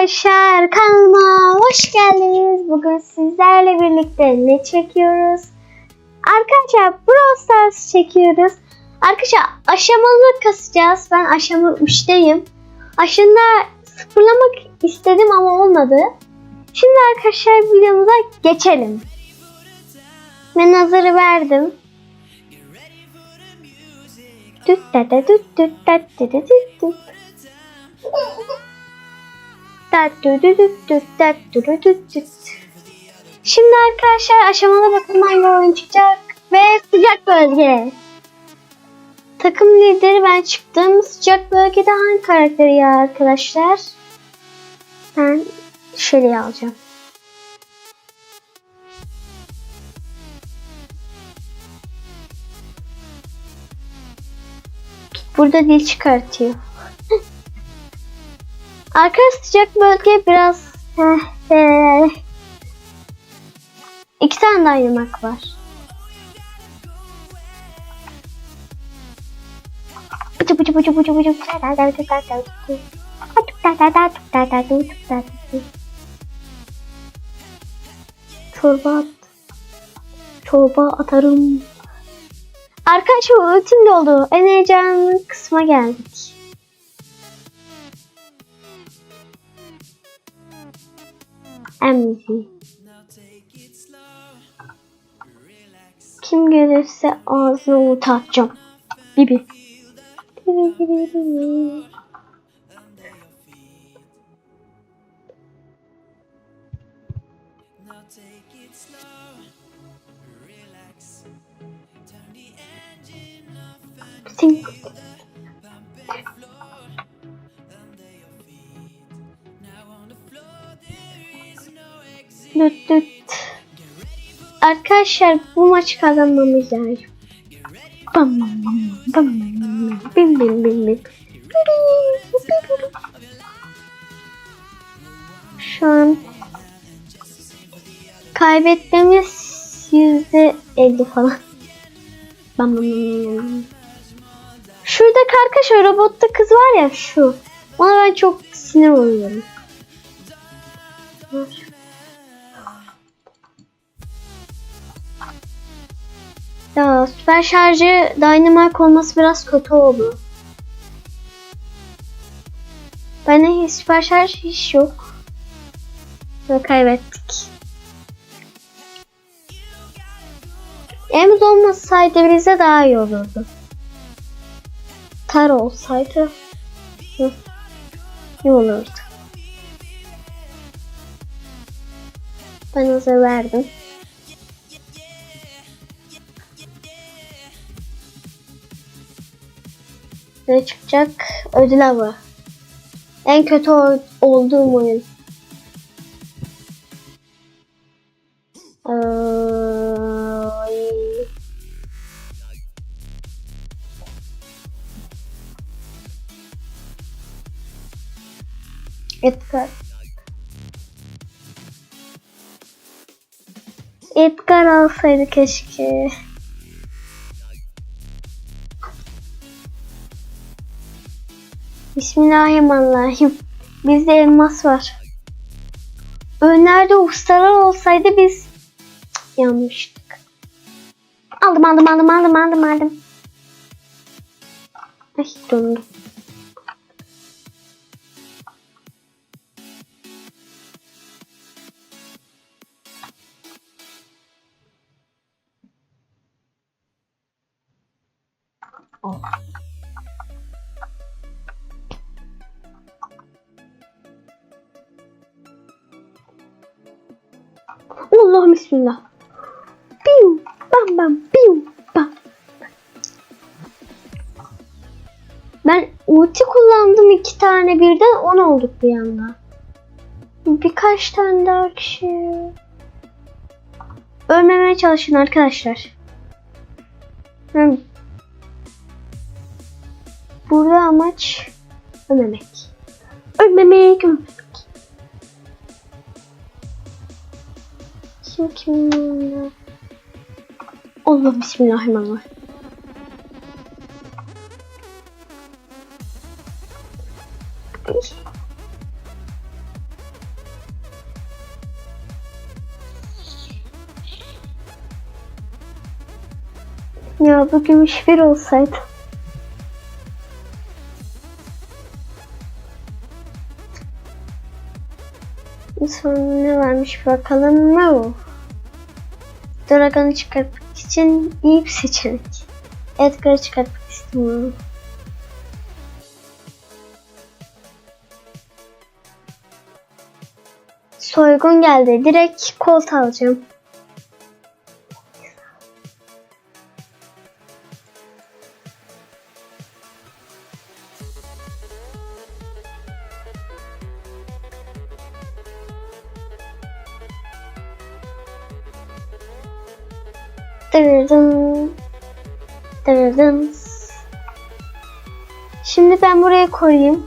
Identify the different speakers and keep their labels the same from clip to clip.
Speaker 1: arkadaşlar kanalıma hoş geldiniz. Bugün sizlerle birlikte ne çekiyoruz? Arkadaşlar Brawl Stars çekiyoruz. Arkadaşlar aşamalı kasacağız. Ben aşama 3'teyim. Aşında sıfırlamak istedim ama olmadı. Şimdi arkadaşlar videomuza geçelim. Ben hazırı verdim. Düt da da düt düt da düt düt düt. Şimdi arkadaşlar aşamalı bakım hangi oyun çıkacak ve sıcak bölge. Takım lideri ben çıktım. Sıcak bölgede hangi karakteri ya arkadaşlar? Ben Shelly'i alacağım. Burada dil çıkartıyor. Arkadaş sıcak bölge biraz eh. iki tane dayanamak var. Bıcı bıcı bıcı bıcı bıcı. Çorba at. Çorba atarım. Arkadaşlar ultim doldu. En heyecanlı kısma geldik. Emzi. Kim gelirse ağzına umut atacağım. Bibi. Bibi bibi bibi.
Speaker 2: Now
Speaker 1: Düt düt. Arkadaşlar bu maçı kazanmamız lazım. Bam bam bam bam bam bim bim bim bim. Şu an kaybetmemiz yüzde elli falan. Bam bam bam bam. Şurada arkadaşlar robotta kız var ya şu. Ona ben çok sinir oluyorum. Ya süper şarjı Dynamite olması biraz kötü oldu. Bende süper şarj hiç yok. Ve kaybettik. Emz olmasaydı bize daha iyi olurdu. Tar olsaydı hı, iyi olurdu. Ben hazır verdim. Ne çıkacak? Ödül avı. En kötü olduğum oyun. Ay. Edgar. Edgar alsaydı keşke. Bismillahirrahmanirrahim. Bizde elmas var. Önlerde ustalar olsaydı biz Cık, yanmıştık. Aldım aldım aldım aldım aldım aldım. Ay dondum. Allah'ım bismillah. Piu bam bam piu bam. Ben ulti kullandım iki tane birden on olduk bir anda. Birkaç tane daha kişi. Ölmemeye çalışın arkadaşlar. Hı. Burada amaç ölmemek. Ölmemek, ölmemek. Bismillahirrahmanirrahim. Allah bismillahirrahmanirrahim. Ya bu gümüş bir olsaydı. Sonra ne varmış bakalım mı? Dragon'u çıkartmak için iyi bir seçenek. Edgar'ı çıkartmak istemiyorum. Soygun geldi. Direkt kolt alacağım. Dırırdım. Dırırdım. Şimdi ben buraya koyayım.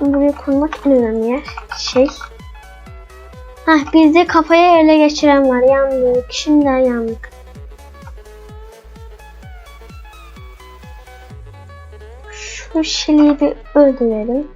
Speaker 1: Buraya koymak en önemli yer. Şey. Hah bizde kafaya ele geçiren var. Yandık. Şimdiden yandık. Şu şiliyi bir öldürelim.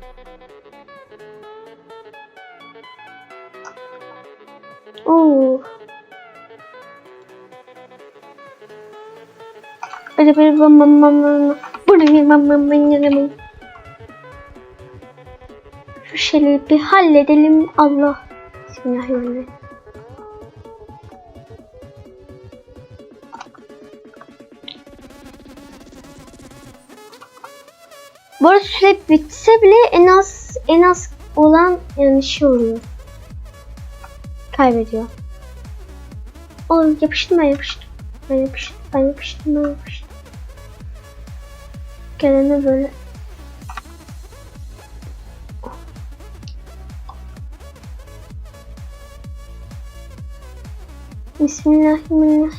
Speaker 1: Şu şeyleri bir halledelim. Allah. Bismillahirrahmanirrahim. Bu arada süre bitse bile en az en az olan yani şey oluyor. Kaybediyor. Oğlum yapıştım ben yapıştım. Ben yapıştım. Gelene böyle Bismillahirrahmanirrahim.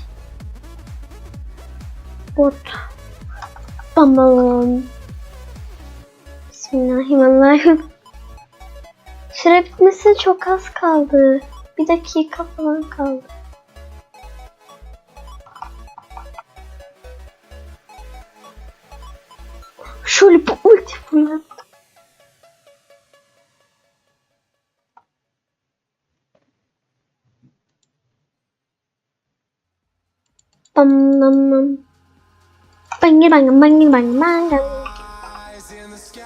Speaker 1: Bot. Bam bam. Bismillahirrahmanirrahim. Süre bitmesi çok az kaldı. Bir dakika falan kaldı. Şöyle bir ulti fırlattım. Bam bam bam. Bang bang bang bang bang.
Speaker 3: eyes in the sky,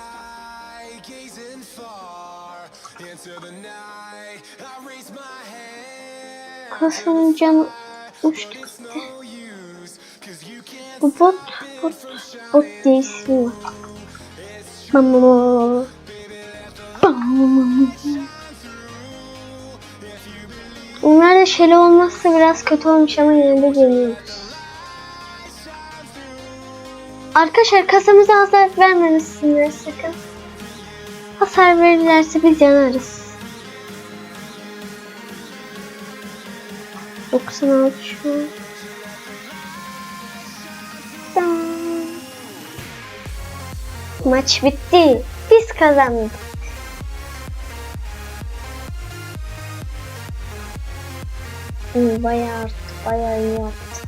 Speaker 1: Bu bot, bot, bot bam bam. Bunlar da şöyle olmazsa biraz kötü olmuş ama yine de geliyoruz. Arkadaşlar kasamıza hasar vermemişsinler sakın. Hasar verirlerse biz yanarız. 96 şu an. İyi, bayağı arttı. Bayağı iyi arttı.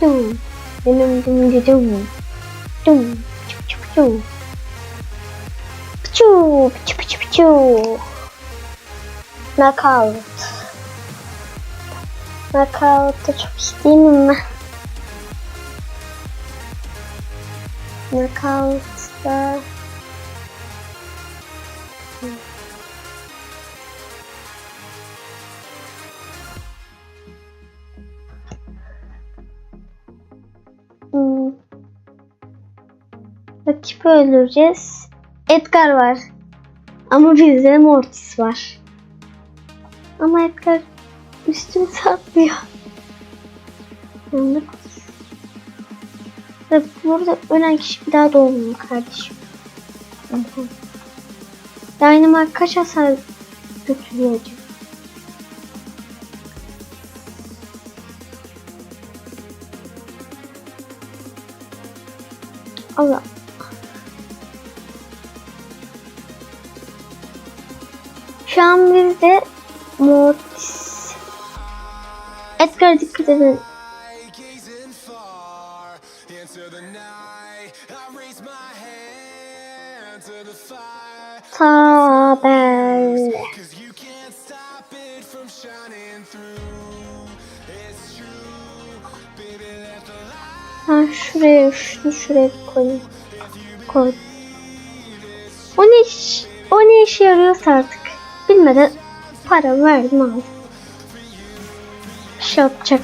Speaker 1: Dum. Dum dum dum dum. Dum. Çup çup çup. Piçu, piçu piçu piçu. Knockout. Knockout'ta çok iyi değilim ben. Knockout'ta Hmm. Rakibi öldüreceğiz. Edgar var. Ama bizde Mortis var. Ama Edgar üstümüze atlıyor. Yandık. Ve burada ölen kişi bir daha doğmuyor kardeşim. Dynamite kaç hasar götürüyor acaba? Allah. Şu an bizde Mortis. Edgar dikkat edin.
Speaker 3: light.
Speaker 1: Ben şuraya şunu şuraya koyayım. Koy. O ne iş, o ne işe yarıyorsa artık. Bilmeden para verdim aldım. Şey yapacak.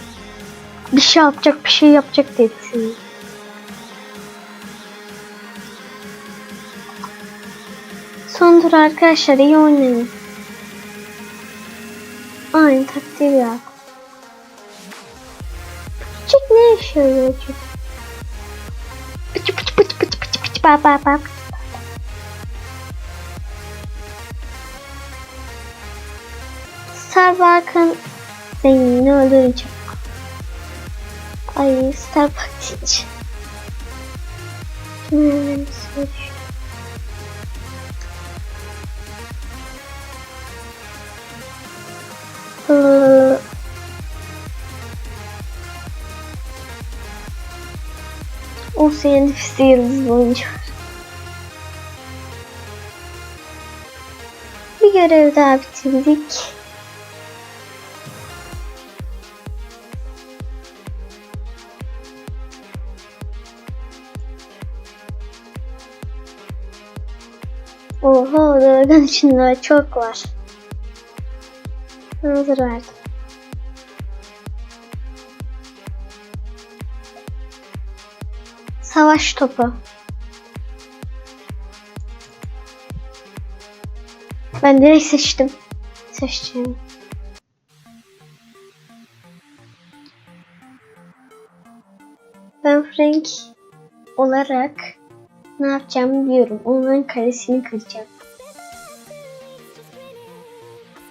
Speaker 1: Bir şey yapacak, bir şey yapacak diye düşünüyorum. Son tur arkadaşlar iyi oynayın. Aynı taktiği ya. Çek ne yarıyor acaba? Pıçı pıçı pıçı pıçı pıçı pıçı bak bak bak. Starbucks'ın zenginini öldüreceğim. Ay Starbucks hiç. Hmm, Iıı. O senin nefisi yıldız. Bir görev daha bitirdik. Oha dragon içinde çok var. Hazır verdim. Savaş topu. Ben direkt seçtim. Seçeceğim. Ben Frank olarak ne yapacağımı biliyorum. Onların kalesini kıracağım.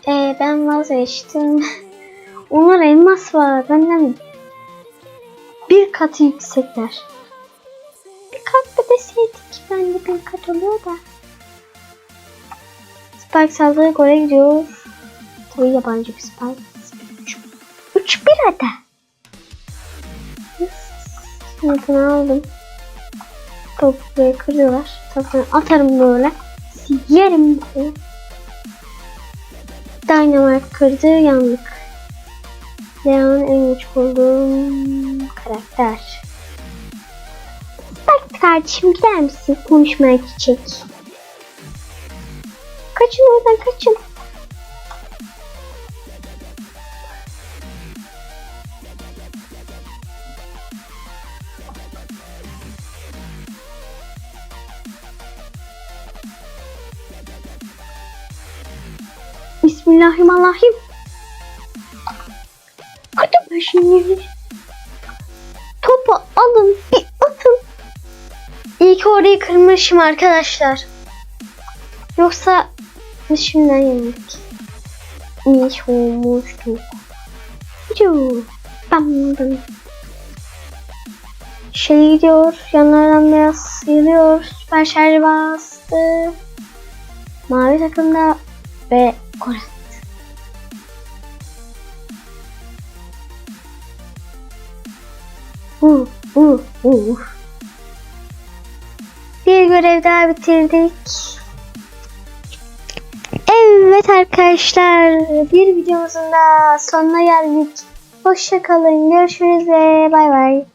Speaker 1: Ee, ben vazgeçtim. Onlar elmas var. Benden bir katı yüksekler. Bir kat da deseydik. Bende bir kat oluyor da. Spike saldırı gole gidiyor. Tabii yabancı bir Spike. Üç, üç bir ada. Sınıfını aldım. Topu buraya kırıyorlar. Topu atarım böyle. Yerim böyle. Dynamite kırdı yandık. Leon en güç olduğum karakter. Bak kardeşim gider misin konuşmaya gidecek. Kaçın oradan kaçın. Bismillahirrahmanirrahim. Ben şimdi. Topu alın bir atın. İyi ki orayı kırmışım arkadaşlar. Yoksa şimdiden yendik. İyi. Hıcı. Bam bam. Şey gidiyor. Yanlardan biraz sıyrılıyor. Süper şarj bastı. Mavi takımda ve Kore. Uh, uh, uh. Bir görev daha bitirdik. Evet arkadaşlar bir videomuzun da sonuna geldik. Hoşça kalın. Görüşürüz ve bay bay.